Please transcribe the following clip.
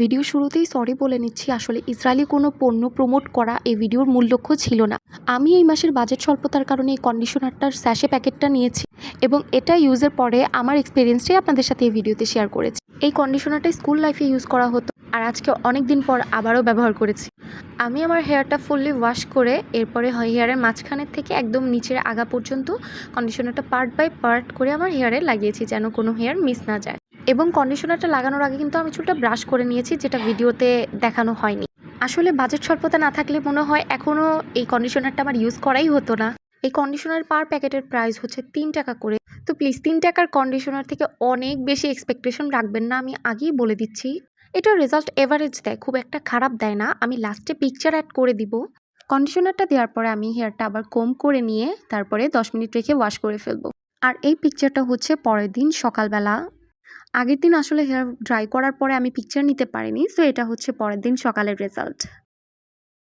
Video শুরুতেই sorry বলে নিচ্ছি, আসলে ইসরায়েলি কোনো পণ্য প্রমোট করা এই ভিডিওর মূল লক্ষ্য ছিল না। আমি এই মাসের বাজেট স্বল্পতার কারণে এই কন্ডিশনারটার স্যাশে প্যাকেটটা নিয়েছি এবং এটা ইউজের পরে আমার এক্সপিরিয়েন্সটাই আপনাদের সাথে এই ভিডিওতে শেয়ার করেছি। এই কন্ডিশনারটা স্কুল লাইফে ইউজ করা হতো আর আজকে অনেক দিন পর আবারও ব্যবহার করেছি। আমি আমার হেয়ারটা ফুললি ওয়াশ করে এরপরে হেয়ারের মাঝখানের থেকে একদম নিচের আগা পর্যন্ত কন্ডিশনারটা পার্ট বাই পার্ট করে আমার হেয়ারে লাগিয়েছি যেন কোনো হেয়ার মিস না যায়। এবং কন্ডিশনারটা লাগানোর আগে কিন্তু আমি চুলটা ব্রাশ করে নিয়েছি, যেটা ভিডিওতে দেখানো হয়নি। আসলে বাজেট স্বল্পতা না থাকলে মনে হয় এখনও এই কন্ডিশনারটা আমার ইউজ করাই হতো না। এই কন্ডিশনার পার প্যাকেটের প্রাইস হচ্ছে তিন টাকা করে। তো প্লিজ তিন টাকার কন্ডিশনার থেকে অনেক বেশি এক্সপেকটেশন রাখবেন না, আমি আগেই বলে দিচ্ছি। এটার রেজাল্ট এভারেজ দেয়, খুব একটা খারাপ দেয় না। আমি লাস্টে পিকচার অ্যাড করে দিব। কন্ডিশনারটা দেওয়ার পরে আমি হেয়ারটা আবার কম করে নিয়ে তারপরে দশ মিনিট রেখে ওয়াশ করে ফেলব। আর এই পিকচারটা হচ্ছে পরের দিন সকালবেলা। আগের দিন আসলে হেয়ার ড্রাই করার পরে আমি পিকচার নিতে পারিনি সো এটা হচ্ছে পরের দিন সকালের রেজাল্ট